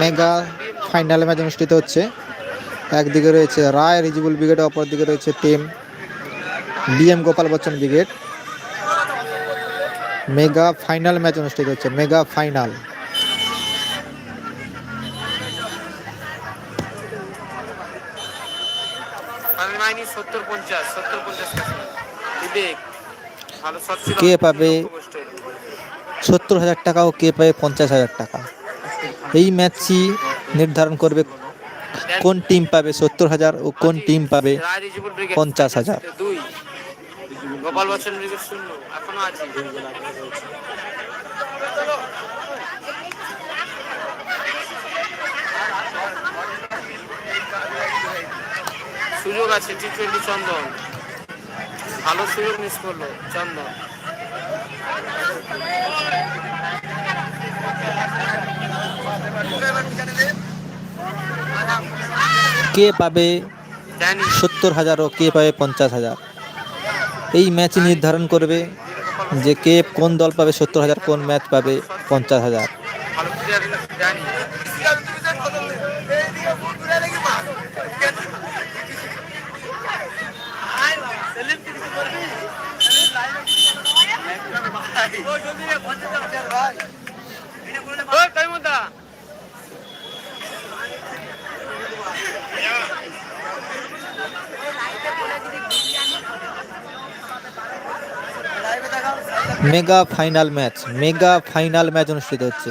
Mega final match অনুষ্ঠিত হচ্ছে। একদিকে রয়েছে রায় রিজিবুল ব্রিগেড অপর দিকে রয়েছে team. BM Gopal Bachchan brigade. Mega final match অনুষ্ঠিত হচ্ছে মেগা ফাইনাল। কে পাবে? সত্তর হাজার টাকা ও কে পাবে? পঞ্চাশ হাজার টাকা। এই ম্যাচটি নির্ধারণ করবে কোন টিম পাবে সত্তর হাজার ও কোন টিম পাবে পঞ্চাশ হাজার। সুযোগ আছে টি টোয়েন্টি চন্দন। ভালো সুযোগ মিস করল, চন্দন। কে পাবে সত্তর হাজার ও কে পাবে পঞ্চাশ হাজার? এই ম্যাচ নির্ধারণ করবে যে কে কোন দল পাবে সত্তর হাজার, কোন ম্যাচ পাবে পঞ্চাশ হাজার। ভালো প্লেয়ার ড্যানি ওই কাইমুদা mega final match mega final match অনুষ্ঠিত হচ্ছে।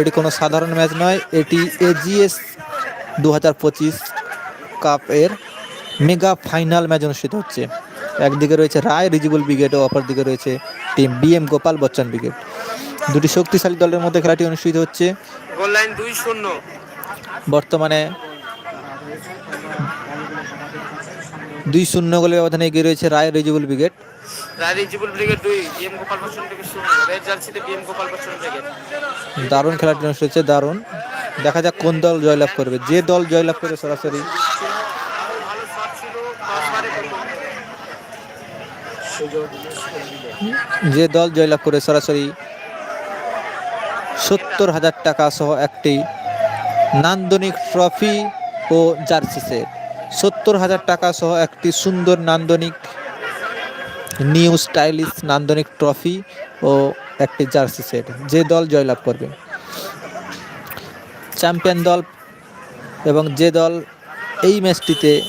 এটি কোনো সাধারণ ম্যাচ নয় এটি এজিএস দু হাজার পঁচিশ কাপের মেগা ফাইনাল ম্যাচ অনুষ্ঠিত হচ্ছে। একদিকে রয়েছে রায় রিজিবুল ব্রিগেড ও অপরদিকে রয়েছে team B M Gopal Bachchan brigade. দুটি শক্তিশালী দলের মধ্যে খেলাটি অনুষ্ঠিত হচ্ছে। বর্তমানে দুই শূন্য গোলের ব্যবধানে এগিয়ে রয়েছে রায় রিজিবুল ব্রিগেড। রাজিবুল ব্রিগেড দুই বিএম গোপাল বচ্চন ব্রিগেড শূন্য। রেড জার্সিতে বিএম গোপাল বচ্চন ব্রিগেড দারুণ খেলাটি অনুষ্ঠিত হচ্ছে দারুণ। দেখা যাক কোন দল জয়লাভ করবে। যে দল জয়লাভ করবে সরাসরি। যে দল জয়লাভ করে সরাসরি সত্তর হাজার টাকা সহ একটি নান্দনিক ট্রফি ও জার্সি সেট। সত্তর হাজার টাকা সহ একটি সুন্দর নান্দনিক নিউ স্টাইলিশ নান্দনিক ট্রফি ও একটি জার্সি সেট। যে দল জয়লাভ করবে। চ্যাম্পিয়ন দল এবং যে দল এই ম্যাচটিতে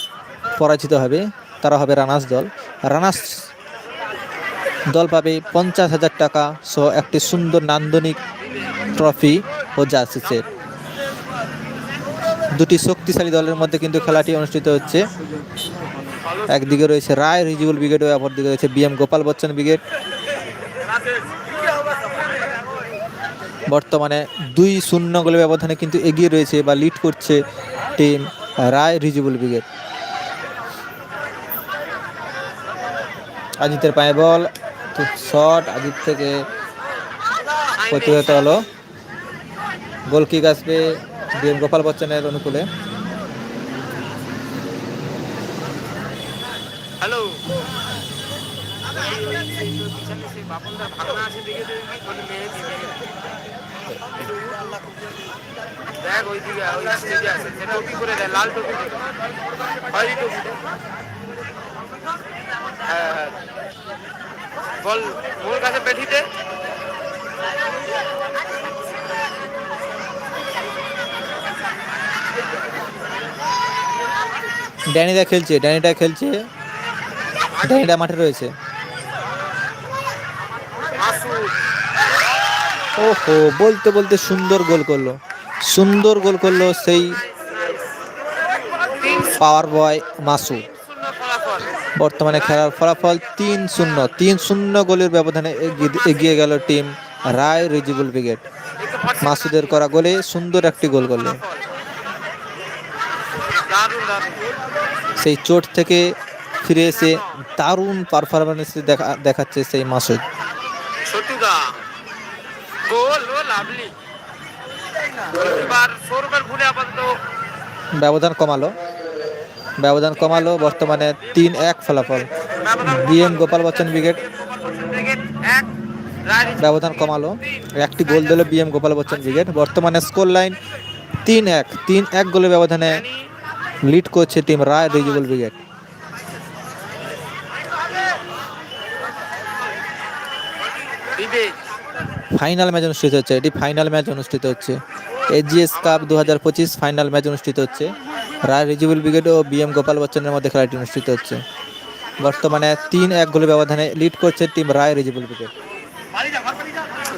পরাজিত হবে, তারা হবে রানার্স দল। রানার্স দল পাবে পঞ্চাশ হাজার টাকা সহ একটি সুন্দর নান্দনিক ট্রফি ও জার্সি সেট। দুটি শক্তিশালী দলের মধ্যে কিন্তু খেলাটি অনুষ্ঠিত হচ্ছে। একদিকে রয়েছে রায়, রিজিবুল ব্রিগেড ও অপরদিকে রয়েছে বিএম গোপাল বচ্চন ব্রিগেড। বর্তমানে দুই শূন্য গোলের ব্যবধানে কিন্তু এগিয়ে রয়েছে বা লিড করছে টিম রায়, রিজিবুল ব্রিগেড। আজিতের পায়ে বল শট, আজিত থেকে প্রতিহত হলো। গোল কিক আসবে। বিএম গোপাল বচ্চনের অনুকূলে। হ্যালো। দেখে ওই আছে। করে দেয় হ্যাঁ হ্যাঁ। বল মোর কাছে পেঠিতে। ড্যানিদা খেলছে, ড্যানিটা খেলছে। ড্যানিটা মাঠে রয়েছে। ওহো, বলতে বলতে সুন্দর গোল করল। সুন্দর গোল করল সেই পাওয়ার বয় মাসুদ। বর্তমানে খেলার ফলাফল তিন শূন্য তিন শূন্য গোলের ব্যবধানে এগিয়ে- গেল টিম রায় রিজিবুল ব্রিগেড। মাসুদের করা গোলে সুন্দর একটি গোল করল। সেই চোট থেকে ফিরে এসে দারুণ পারফরমেন্স দেখা দেখাচ্ছে সেই মাসুদ ব্যবধান কমালো। ব্যবধান কমালো বর্তমানে তিন এক ফলাফল। বিএম গোপাল বচ্চন রিজিবল ব্যবধান কমালো। একটি গোল দিল বিএম গোপাল বচ্চন ব্রিগেড বর্তমানে স্কোর লাইন তিন এক তিন এক গোলের ব্যবধানে লিড করছে team Roy Rijibul Bibek final match অনুষ্ঠিত হচ্ছে, এটি ফাইনাল ম্যাচ অনুষ্ঠিত হচ্ছে। এজিএস কাপ দু হাজার পঁচিশ ফাইনাল ম্যাচ অনুষ্ঠিত হচ্ছে। রায় রিজিবল ব্রিগেড ও বি এম গোপাল বচ্চনের মধ্যে খেলাটি অনুষ্ঠিত হচ্ছে। বর্তমানে তিন এক গোলের ব্যবধানে লিড করছে টিম রায় রিজিবল ব্রিগেড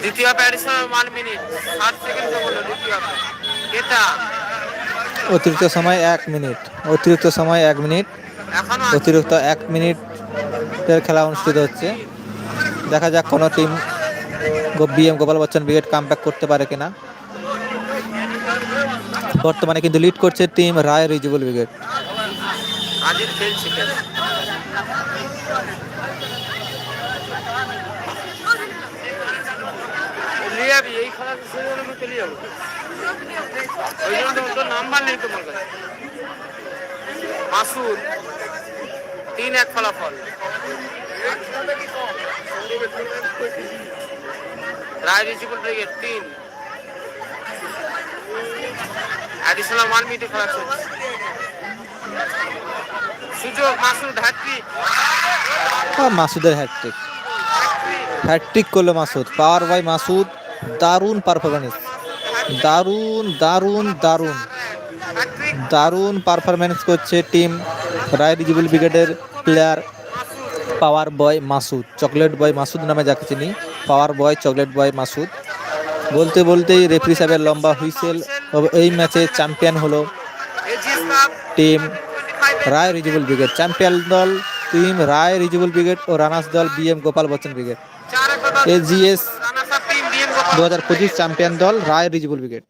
দ্বিতীয় মিনিট সেকেন্ড হলো দ্বিতীয় হাফে এটা অতিরিক্ত সময় এক মিনিট। অতিরিক্ত সময় এক মিনিট। অতিরিক্ত এক মিনিটের খেলা অনুষ্ঠিত হচ্ছে। দেখা যাক কোনো team B M Gopal Bachchan brigade কাম করতে পারে কিনা। বর্তমানে কিন্তু লিড করছে টিম রায় রিজিবল ব্রিগেড আজির খেলছে খেল লিয়ে যাবি, এই খেলা হলে আমি চলে যাব। ওই জন্য তো তোর নাম্বার নেই তোমার কাছে। মাসুদ, তিন এক ফলাফল। রায় রিজিবল ব্রিগেড তিন। অ্যাডিশনাল ওয়ান মিনিটে খেলা চলছে। সুযোগ, মাসুদ হ্যাট্রিক মাসুদের হ্যাটট্রিক হ্যাটট্রিক করল মাসুদ। Power by Masud. দারুণ পারফরমেন্স দারুণ দারুণ দারুণ। দারুণ পারফরমেন্স করছে টিম রায় রিজিবল ব্রিগেডের player power boy Masud chocolate boy Masud নামে যাকে চিনি। পাওয়ার বয় চকলেট বয় মাসুদ বলতে বলতেই রেফারি সাহেবের লম্বা হুইসেল এই ম্যাচে চ্যাম্পিয়ন হলো টিম রায় রিজিবল ব্রিগেড চ্যাম্পিয়ন দল টিম রায় রিজিবল ব্রিগেড ও রানার্স দল BM Gopal Bachchan brigade AGS দু হাজার পঁচিশ চ্যাম্পিয়ন দল রায় রিজিবল ব্রিগেড